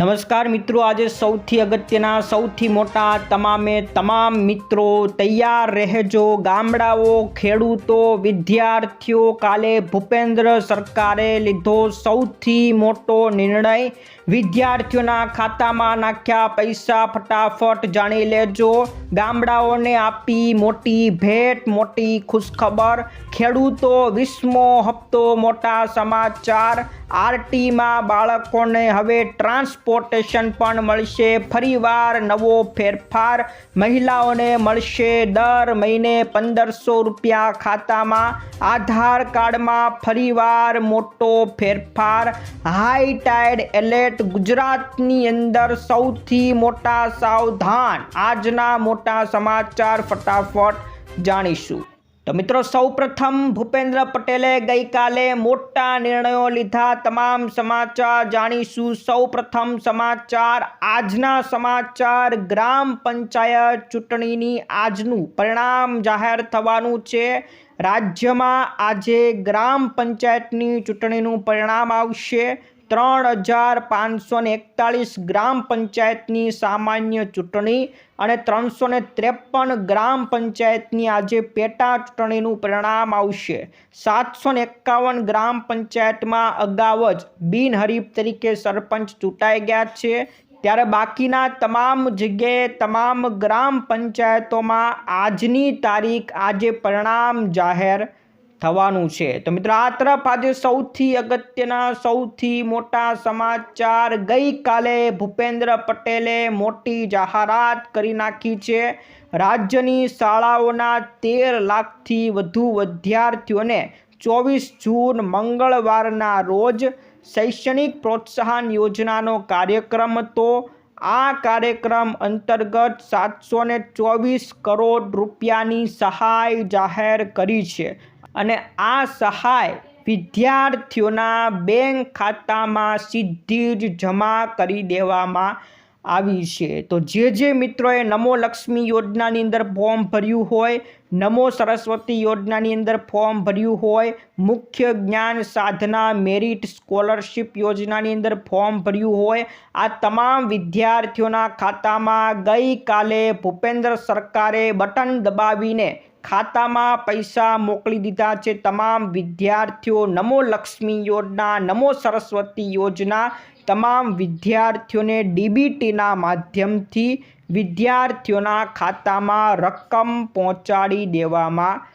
નમસ્કાર મિત્રો, આજે સૌથી અગત્યના, સૌથી મોટા તમામે તમામ મિત્રો તૈયાર રહેજો. ગામડાઓ, ખેડૂતો, વિદ્યાર્થીઓ, કાલે ભૂપેન્દ્ર સરકારે લીધો સૌથી મોટો નિર્ણય વિદ્યાર્થીઓના ખાતામાં નાખ્યા પૈસા ફટાફટ જાણી લેજો. ગામડાઓને આપી મોટી ભેટ, મોટી ખુશખબર. ખેડૂતો વીસમો હપ્તો, મોટા સમાચાર. આરટીમાં બાળકોને હવે ટ્રાન્સપોર્ટેશન પણ મળશે. ફરીવાર નવો ફેરફાર. મહિલાઓને મળશે દર મહિને પંદરસો રૂપિયા ખાતામાં. આધાર કાર્ડમાં ફરીવાર મોટો ફેરફાર. હાઈ ટાઈડ એલર્ટ ગુજરાતની અંદર સૌથી મોટા સાવધાન. આજના મોટા સમાચાર ફટાફટ જાણીશું. તો મિત્રો, સૌપ્રથમ ભૂપેન્દ્ર પટેલે ગઈકાલે મોટા નિર્ણયો લીધા. તમામ સમાચાર જાણીશું. સૌપ્રથમ સમાચાર, આજના સમાચાર, ગ્રામ પંચાયત ચૂંટણીની આજનું પરિણામ જાહેર થવાનું છે. રાજ્યમાં આજે ગ્રામ પંચાયતની ચૂંટણીનું પરિણામ આવશે. ત્રણ હજાર પાંચસો ને એકતાળીસ ગ્રામ પંચાયતની સામાન્ય ચૂંટણી અને ત્રણસો ને ત્રેપન ગ્રામ પંચાયતની આજે પેટા ચૂંટણીનું પરિણામ આવશે. સાતસો ને એકાવન ગ્રામ પંચાયતમાં અગાઉ જ બિનહરીફ તરીકે સરપંચ ચૂંટાઈ ગયા છે. ત્યારે બાકીના તમામ જગ્યાએ તમામ ગ્રામ પંચાયતોમાં આજની તારીખ આજે પરિણામ જાહેર થવાનું છે. તો મિત્રો, આ તરફ આજે સૌથી અગત્યના, સૌથી મોટા સમાચાર ગઈકાલે ભૂપેન્દ્ર પટેલે મોટી જાહેરાત કરી નાખી છે. રાજ્યની શાળાઓના તેર લાખથી વધુ વિદ્યાર્થીઓને ચોવીસ જૂન મંગળવારના રોજ શૈક્ષણિક પ્રોત્સાહન યોજનાનો કાર્યક્રમ હતો. આ કાર્યક્રમ અંતર્ગત સાતસો ચોવીસ કરોડ રૂપિયાની સહાય જાહેર કરી છે. અને આ સહાય વિદ્યાર્થીઓના બેંક ખાતામાં સીધી જ જમા કરી દેવામાં આવી છે. તો જે જે મિત્રોએ નમો લક્ષ્મી યોજનાની અંદર ફોર્મ ભર્યું હોય, નમો સરસ્વતી યોજનાની અંદર ફોર્મ ભર્યું હોય, મુખ્ય જ્ઞાન સાધના મેરિટ સ્કોલરશિપ યોજનાની અંદર ફોર્મ ભર્યું હોય, આ તમામ વિદ્યાર્થીઓના ખાતામાં ગઈકાલે ભૂપેન્દ્ર સરકારે બટન દબાવીને ખાતામાં પૈસા મોકલી દીધા છે. તમામ વિદ્યાર્થીઓ નમો લક્ષ્મી યોજના, નમો સરસ્વતી યોજના તમામ વિદ્યાર્થીઓને ડીબીટીના માધ્યમથી વિદ્યાર્થીઓના ખાતામાં રકમ પહોંચાડી દેવામાં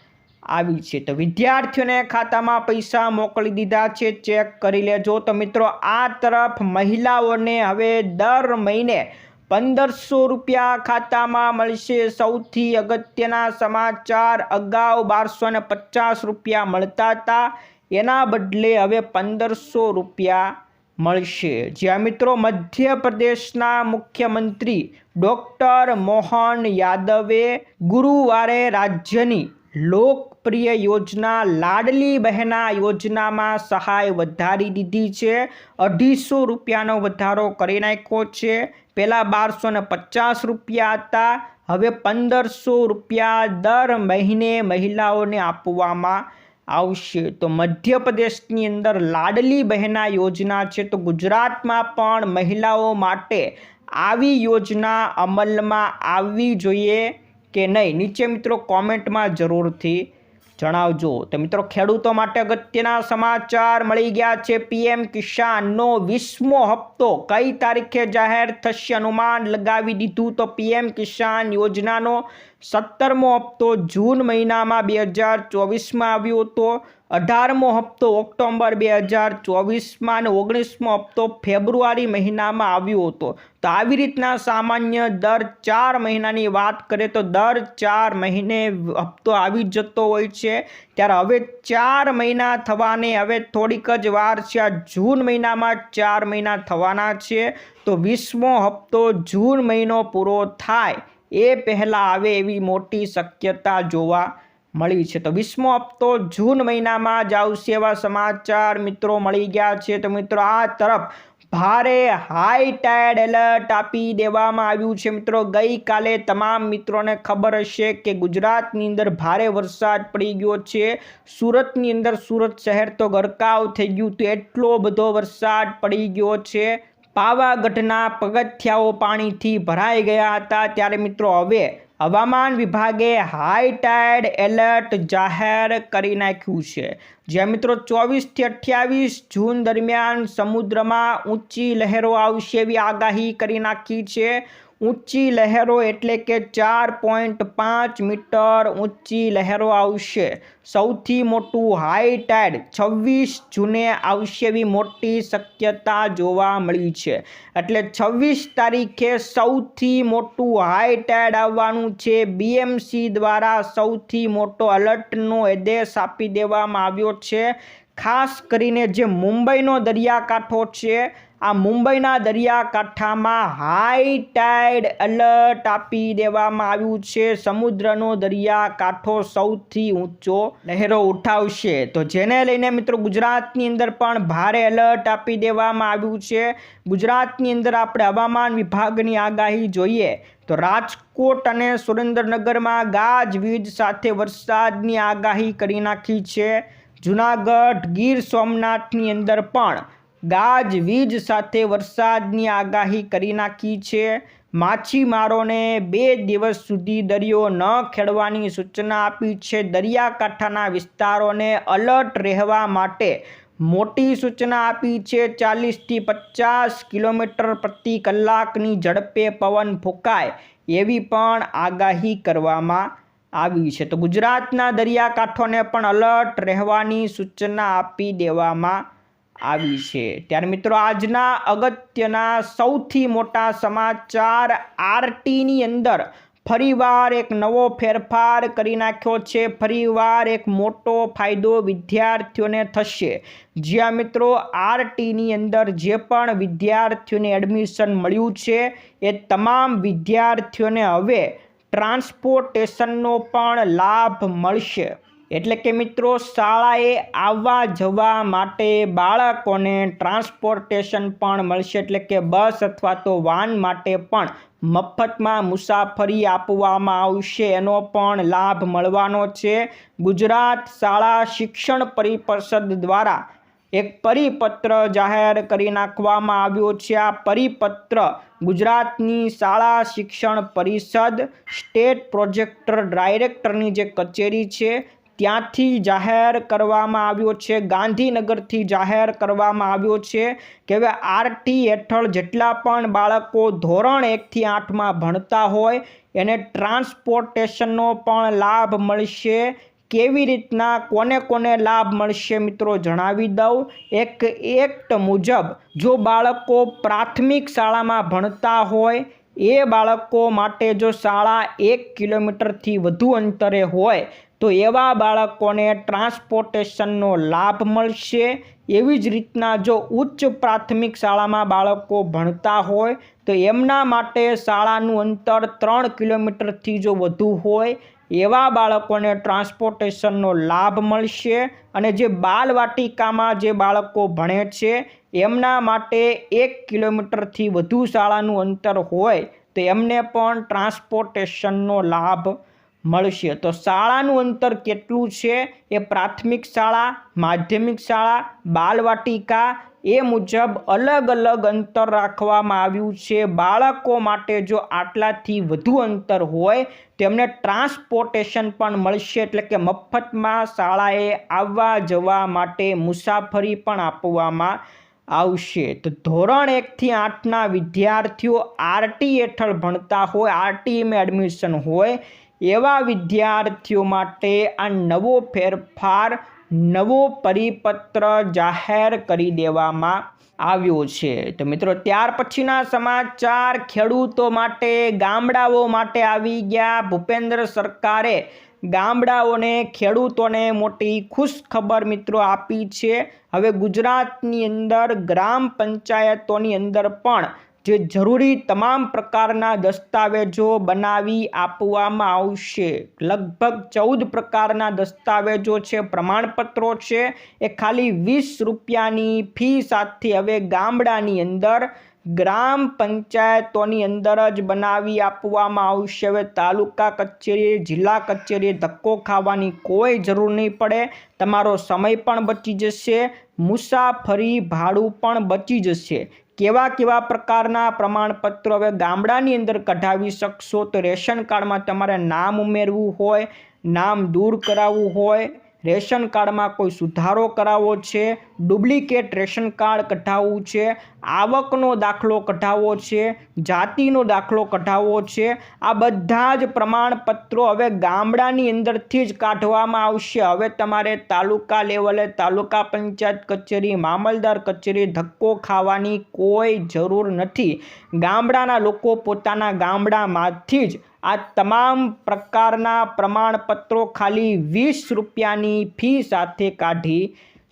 આવી છે. તો વિદ્યાર્થીઓને ખાતામાં પૈસા મોકલી દીધા છે. ચેક કરી લેજો. તો મિત્રો, આ તરફ મહિલાઓને હવે દર મહિને પંદરસો રૂપિયા ખાતામાં મળશે. સૌથી અગત્યના સમાચાર અગાઉ બારસો ને પચાસ રૂપિયા મળતા હતા. એના બદલે હવે પંદરસો રૂપિયા મળશે. જ્યાં મિત્રો મધ્યપ્રદેશના મુખ્યમંત્રી ડૉક્ટર મોહન યાદવે ગુરુવારે રાજ્યની લોકપ્રિય યોજના લાડલી બહેના યોજનામાં સહાય વધારી દીધી છે. અઢીસો રૂપિયાનો વધારો કરી નાખ્યો છે. પહેલાં બારસો ને પચાસ રૂપિયા હતા. હવે પંદરસો રૂપિયા દર મહિને મહિલાઓને આપવામાં આવશે. તો મધ્યપ્રદેશની અંદર લાડલી બહેના યોજના છે. તો ગુજરાતમાં પણ મહિલાઓ માટે આવી યોજના અમલમાં આવવી જોઈએ કે નહીં? નીચે મિત્રો કોમેન્ટમાં જરૂરથી જણાવજો. તો મિત્રો, ખેડૂતો માટે અગત્યના સમાચાર મળી ગયા છે. પીએમ કિસાનનો વીસમો હપ્તો કઈ તારીખે જાહેર થશે? અનુમાન લગાવી દીધું. તો પીએમ કિસાન યોજનાનો સત્તરમો હપ્તો જૂન મહિનામાં બે હજાર ચોવીસમાં આવ્યો હતો. અઢારમો હપ્તો ઓક્ટોબર બે હજાર ચોવીસમાં અને ઓગણીસમો હપ્તો ફેબ્રુઆરી મહિનામાં આવ્યો હતો. તો આવી રીતના સામાન્ય દર ચાર મહિનાની વાત કરીએ તો દર ચાર મહિને હપ્તો આવી જતો હોય છે. ત્યારે હવે ચાર મહિના થવાને હવે થોડીક જ વાર છે. આ જૂન મહિનામાં ચાર મહિના થવાના છે. તો વીસમો હપ્તો જૂન મહિનો પૂરો થાય એ પહેલાં આવે એવી મોટી શક્યતા જોવા મળી છે. તો વીસમો હપ્તો જૂન મહિનામાં જ આવશે એવા સમાચાર મિત્રો મળી ગયા છે. તો મિત્રો આ તરફ ભારે હાઈ ટાયર્ડ એલર્ટ આપી દેવામાં આવ્યું છે મિત્રો. ગઈકાલે તમામ મિત્રોને ખબર હશે કે ગુજરાતની અંદર ભારે વરસાદ પડી ગયો છે. સુરતની અંદર સુરત શહેર તો ગરકાવ થઈ ગયું તો એટલો બધો વરસાદ પડી ગયો છે. પાવાગઢના પગથિયાઓ પાણીથી ભરાઈ ગયા હતા. ત્યારે મિત્રો હવે હવામાન વિભાગે હાઈ ટાઈડ એલર્ટ જાહેર કરી નાખ્યું છે. જે મિત્રો ચોવીસથી અઠ્યાવીસ જૂન દરમિયાન સમુદ્રમાં ઊંચી લહેરો આવશે એવી આગાહી કરી નાખી છે. ઊંચી લહેરો એટલે કે ચાર પોઈન્ટ પાંચ મીટર ઊંચી લહેરો આવશે. સૌથી મોટું હાઈ ટાઈડ છવ્વીસ જૂને આવશે એવી મોટી શક્યતા જોવા મળી છે. એટલે છવ્વીસ તારીખે સૌથી મોટું હાઈ ટાઈડ આવવાનું છે બીએમસી દ્વારા સૌથી મોટો અલર્ટનો આદેશ આપી દેવામાં આવ્યો છે. ખાસ કરીને જે મુંબઈનો દરિયાકાંઠો છે આ મુંબઈના દરિયાકાંઠામાં હાઈ ટાઈડ એલર્ટ આપી દેવામાં આવ્યું છે. સમુદ્રનો દરિયાકાંઠો સૌથી ઊંચો લહેરો ઉઠાવશે. તો જેને લઈને મિત્રો ગુજરાતની અંદર પણ ભારે એલર્ટ આપી દેવામાં આવ્યું છે. ગુજરાતની અંદર આપણે હવામાન વિભાગની આગાહી જોઈએ તો રાજકોટ અને સુરેન્દ્રનગરમાં ગાજવીજ સાથે વરસાદની આગાહી કરી નાખી છે. જુનાગઢ ગીર સોમનાથની અંદર પણ ગાજવીજ સાથે વરસાદની આગાહી કરી નાખી છે. માછીમારોને બે દિવસ સુધી દરિયો ન ખેડવાની સૂચના આપી છે. દરિયાકાંઠાના વિસ્તારોને અલર્ટ રહેવા માટે મોટી સૂચના આપી છે. ચાલીસથી પચાસ કિલોમીટર પ્રતિ કલાકની ઝડપે પવન ફૂંકાય એવી પણ આગાહી કરવામાં આવી છે. તો ગુજરાતના દરિયાકાંઠોને પણ અલર્ટ રહેવાની સૂચના આપી દેવામાં આવી છે. ત્યારે મિત્રો આજના અગત્યના સૌથી મોટા સમાચાર આરટીની અંદર ફરીવાર એક નવો ફેરફાર કરી નાખ્યો છે. ફરીવાર એક મોટો ફાયદો વિદ્યાર્થીઓને થશે. જ્યાં મિત્રો આરટીની અંદર જે પણ વિદ્યાર્થીઓને એડમિશન મળ્યું છે, એ તમામ વિદ્યાર્થીઓને હવે ટ્રાન્સપોર્ટેશનનો પણ લાભ મળશે. એટલે કે મિત્રો, શાળાએ આવવા જવા માટે બાળકોને ટ્રાન્સપોર્ટેશન પણ મળશે. એટલે કે બસ અથવા તો વાન માટે પણ મફતમાં મુસાફરી આપવામાં આવશે. એનો પણ લાભ મળવાનો છે. ગુજરાત શાળા શિક્ષણ પરિષદ દ્વારા એક પરિપત્ર જાહેર કરી નાખવામાં આવ્યો છે. આ પરિપત્ર ગુજરાતની શાળા શિક્ષણ પરિષદ સ્ટેટ પ્રોજેક્ટર ડાયરેક્ટરની જે કચેરી છે ત્યાંથી જાહેર કરવામાં આવ્યો છે. ગાંધીનગરથી જાહેર કરવામાં આવ્યો છે કે હવે આરટી હેઠળ જેટલા પણ બાળકો ધોરણ એકથી આઠમાં ભણતા હોય એને ટ્રાન્સપોર્ટેશનનો પણ લાભ મળશે. કેવી રીતના કોને કોને લાભ મળશે મિત્રો જણાવી દઉં. એક એક્ટ મુજબ જો બાળકો પ્રાથમિક શાળામાં ભણતા હોય, એ બાળકો માટે જો શાળા એક કિલોમીટરથી વધુ અંતરે હોય તો એવા બાળકોને ટ્રાન્સપોર્ટેશનનો લાભ મળશે. એવી જ રીતના જો ઉચ્ચ પ્રાથમિક શાળામાં બાળકો ભણતા હોય, તો એમના માટે શાળાનું અંતર ત્રણ કિલોમીટરથી જો વધુ હોય, એવા બાળકોને ટ્રાન્સપોર્ટેશનનો લાભ મળશે. અને જે બાલવાટિકામાં જે બાળકો ભણે છે, એમના માટે એક કિલોમીટરથી વધુ શાળાનું અંતર હોય, તો એમને પણ ટ્રાન્સપોર્ટેશનનો લાભ મળશે. તો શાળાનું અંતર કેટલું છે? એ પ્રાથમિક શાળા, માધ્યમિક શાળા, બાલવાટિકા, એ મુજબ અલગ અલગ અંતર રાખવામાં આવ્યું છે. બાળકો માટે જો આટલાથી વધુ અંતર હોય, તેમને ટ્રાન્સપોર્ટેશન પણ મળશે. એટલે કે મફતમાં શાળાએ આવવા જવા માટે મુસાફરી પણ આપવામાં આવશે. તો ધોરણ એકથી આઠના વિદ્યાર્થીઓ આરટી હેઠળ ભણતા હોય આરટીમાં એડમિશન હોય એવા વિદ્યાર્થીઓ માટે આ નવો ફેરફાર, નવો પરિપત્ર જાહેર કરી દેવામાં આવ્યો છે. તો મિત્રો, ત્યાર પછીના સમાચાર, ખેડૂતો માટે, ગામડાઓ માટે આવી ગયા. ભૂપેન્દ્ર સરકારે ગામડાઓને, ખેડૂતોને મોટી ખુશ ખબર મિત્રો આપી છે. હવે ગુજરાતની અંદર, ગ્રામ પંચાયતોની અંદર પણ જે જરૂરી તમામ પ્રકારના દસ્તાવેજો બનાવી આપવામાં આવશે. લગભગ ચૌદ પ્રકારના દસ્તાવેજો છે, પ્રમાણપત્રો છે. એ ખાલી વીસ રૂપિયાની ફી સાથે હવે ગામડાની અંદર, ગ્રામ પંચાયતોની અંદર જ બનાવી આપવામાં આવશે. હવે તાલુકા કચેરી, જિલ્લા કચેરીએ ધક્કો ખાવાની કોઈ જરૂર નહીં પડે. તમારો સમય પણ બચી જશે. મુસાફરી ભાડું પણ બચી જશે. કેવા કેવા પ્રકારના પ્રમાણપત્રો હવે ગામડાની અંદર કઢાવી શકશો? તો રેશન કાર્ડમાં તમારે નામ ઉમેરવું હોય, નામ દૂર કરાવવું હોય રેશન કાર્ડમાં કોઈ સુધારો કરાવવો છે? ડુપ્લિકેટ રેશન કાર્ડ કઢાવવું છે? આવકનો દાખલો કઢાવવો છે? જાતિનો દાખલો કઢાવવો છે? આ બધા જ પ્રમાણપત્રો હવે ગામડાની અંદરથી જ કાઢવામાં આવશે. હવે તમારે તાલુકા લેવલે તાલુકા પંચાયત કચેરી, મામલદાર કચેરી ધક્કો ખાવાની કોઈ જરૂર નથી. ગામડાના લોકો પોતાના ગામડામાંથી જ આ તમામ પ્રકારના પ્રમાણપત્રો ખાલી વીસ રૂપિયાની ફી સાથે કાઢી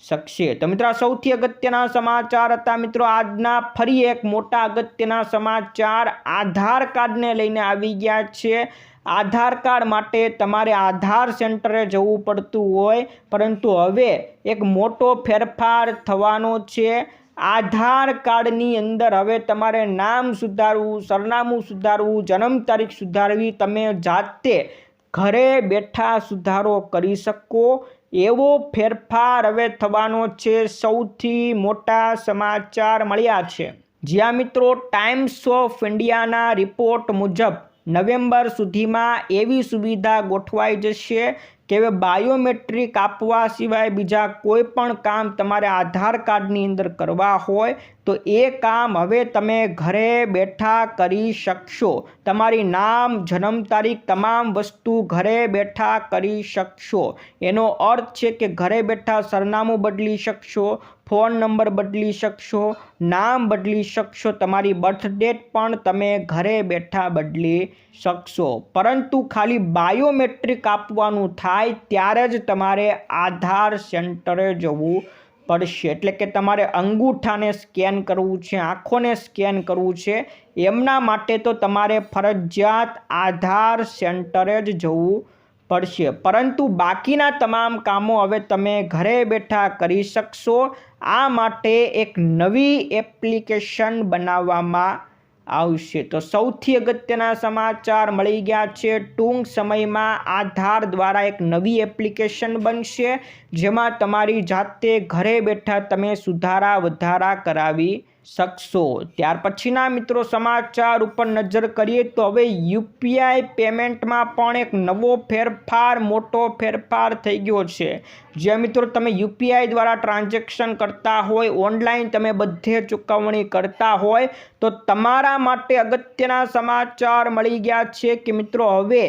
શકશે. તો મિત્રો આ સૌથી અગત્યના સમાચાર હતા. મિત્રો આજના ફરી એક મોટા અગત્યના સમાચાર આધાર કાર્ડને લઈને આવી ગયા છે. આધાર કાર્ડ માટે તમારે આધાર સેન્ટરે જવું પડતું હોય, પરંતુ હવે એક મોટો ફેરફાર થવાનો છે. આધાર કાર્ડની અંદર હવે તમારે નામ સુધારવું, સરનામું સુધારવું, જન્મ તારીખ સુધારવી, તમે જાતે ઘરે બેઠા સુધારો કરી શકો. એવો ફેરફાર હવે થવાનો છે. સૌથી મોટા સમાચાર મળ્યા છે. જ્યાં મિત્રો ટાઈમ્સ ઓફ ઇન્ડિયાના રિપોર્ટ મુજબ નવેમ્બર સુધીમાં એવી સુવિધા ગોઠવાઈ જશે કે હવે બાયોમેટ્રિક આપવા સિવાય બીજા કોઈ પણ કામ તમારે આધાર કાર્ડની અંદર કરવા હોય તો એ કામ હવે તમે ઘરે બેઠા કરી શકશો. તમારી નામ, જન્મ તારીખ, તમામ વસ્તુ ઘરે બેઠા કરી શકશો. એનો અર્થ છે કે ઘરે બેઠા સરનામું બદલી શકશો, ફોન નંબર બદલી શકશો, નામ બદલી શકશો, તમારી બર્થ ડેટ પણ તમે ઘરે બેઠા બદલી શકશો. પરંતુ ખાલી બાયોમેટ્રિક આપવાનું થાય ત્યારે જ તમારે આધાર સેન્ટરે જવું પડશે. એટલે કે તમારે અંગૂઠાને સ્કેન કરવું છે, આંખોને સ્કેન કરવું છે. એમના માટે તો તમારે ફરજિયાત આધાર સેન્ટરે જ જવું પડશે. પરંતુ બાકીના તમામ કામો હવે તમે ઘરે બેઠા કરી શકશો. આ માટે એક નવી એપ્લિકેશન બનાવવામાં આવશે. તો સૌથી અગત્યના સમાચાર મળી ગયા છે. ટૂંક સમયમાં આધાર દ્વારા એક નવી એપ્લિકેશન બનશે, જેમાં તમારી જાતે ઘરે બેઠા તમે સુધારા વધારા કરાવી શકશો. ત્યાર પછીના મિત્રો સમાચાર ઉપર નજર કરીએ તો હવે યુપીઆઈ પેમેન્ટમાં પણ એક નવો ફેરફાર, મોટો ફેરફાર થઈ ગયો છે. જે મિત્રો તમે યુપીઆઈ દ્વારા ટ્રાન્ઝેક્શન કરતા હોય, ઓનલાઈન તમે બધે ચૂકવણી કરતા હોય, તો તમારા માટે અગત્યના સમાચાર મળી ગયા છે કે મિત્રો હવે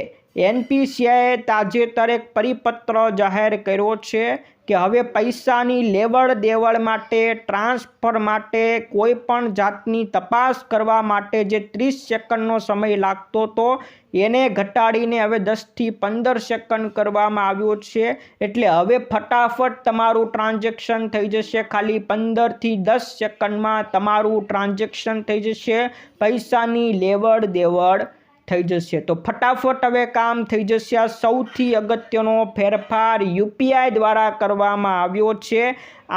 એનપીસીઆઈએ તાજેતરે એક પરિપત્ર જાહેર કર્યો છે. કે હવે પૈસાની લેવડ દેવડ માટે, ટ્રાન્સફર માટે કોઈ પણ જાતની તપાસ કરવા માટે જે ત્રીસ સેકન્ડનો સમય લાગતો હતો એને ઘટાડીને હવે દસથી પંદર સેકન્ડ કરવામાં આવ્યો છે. એટલે હવે ફટાફટ તમારું ટ્રાન્ઝેક્શન થઈ જશે. ખાલી પંદરથી દસ સેકન્ડમાં તમારું ટ્રાન્ઝેક્શન થઈ જશે. પૈસાની લેવડ દેવડ. થઈ જશે. તો ફટાફટ હવે કામ થઈ જશે. સૌથી અગત્યનો ફેરફાર યુપીઆઈ દ્વારા કરવામાં આવ્યો છે.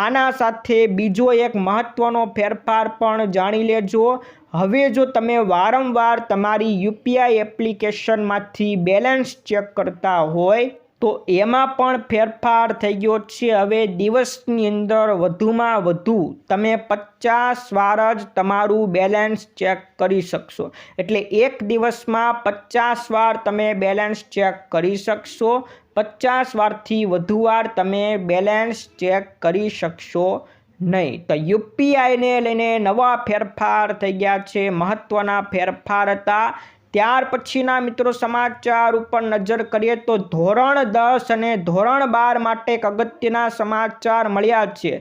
આના સાથે બીજો એક મહત્ત્વનો ફેરફાર પણ જાણી લેજો. હવે જો તમે વારંવાર તમારી યુપીઆઈ એપ્લિકેશનમાંથી બેલેન્સ ચેક કરતા હોય તો એમાં પણ ફેરફાર થઈ ગયો છે. હવે દિવસની અંદર વધુમાં વધુ તમે પચાસ વાર જ તમારું બેલેન્સ ચેક કરી શકશો. એટલે એક દિવસમાં પચાસ વાર તમે બેલેન્સ ચેક કરી શકશો. પચાસ વારથી વધુ વાર તમે બેલેન્સ ચેક કરી શકશો નહીં. તો યુપીઆઈને લઈને નવા ફેરફાર થઈ ગયા છે. મહત્ત્વના ફેરફાર હતા. ત્યાર પછીના મિત્રો સમાચાર ઉપર નજર કરીએ તો ધોરણ દસ અને ધોરણ બાર માટે એક અગત્યના સમાચાર મળ્યા છે.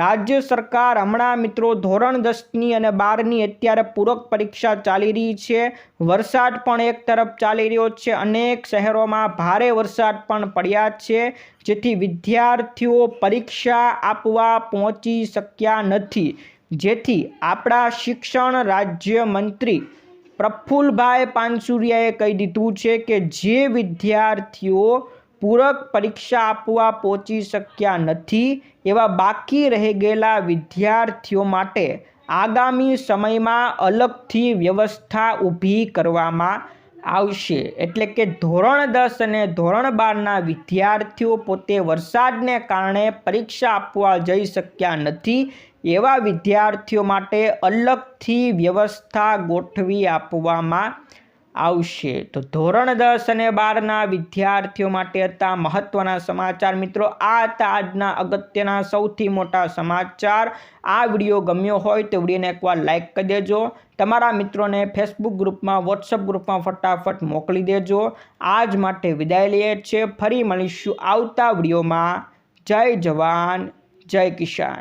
રાજ્ય સરકાર હમણાં મિત્રો ધોરણ દસની અને બારની અત્યારે પૂરક પરીક્ષા ચાલી રહી છે. વરસાદ પણ એક તરફ ચાલી રહ્યો છે. અનેક શહેરોમાં ભારે વરસાદ પણ પડ્યા છે, જેથી વિદ્યાર્થીઓ પરીક્ષા આપવા પહોંચી શક્યા નથી. જેથી આપણા શિક્ષણ રાજ્ય મંત્રી પ્રફુલભાઈ પાનસુરિયાએ કહી દીધું છે કે જે વિદ્યાર્થીઓ પૂરક પરીક્ષા આપવા પહોંચી શક્યા નથી, એવા બાકી રહી ગયેલા વિદ્યાર્થીઓ માટે આગામી સમયમાં અલગથી વ્યવસ્થા ઊભી કરવામાં આવશે. એટલે કે ધોરણ દસ અને ધોરણ બારના વિદ્યાર્થીઓ પોતે વરસાદને કારણે પરીક્ષા આપવા જઈ શક્યા નથી એવા વિદ્યાર્થીઓ માટે અલગથી વ્યવસ્થા ગોઠવી આપવામાં આવશે. તો ધોરણ દસ અને બારના વિદ્યાર્થીઓ માટે હતા મહત્વના સમાચાર. મિત્રો, આ હતા આજના અગત્યના સૌથી મોટા સમાચાર. આ વીડિયો ગમ્યો હોય તો વિડીયોને એકવાર લાઇક કરી દેજો. તમારા મિત્રોને ફેસબુક ગ્રુપમાં વોટ્સઅપ ગ્રુપમાં ફટાફટ મોકલી દેજો. આજ માટે વિદાય લઈએ છીએ. ફરી મળીશું આવતા વિડીયોમાં. જય જવાન, જય કિસાન.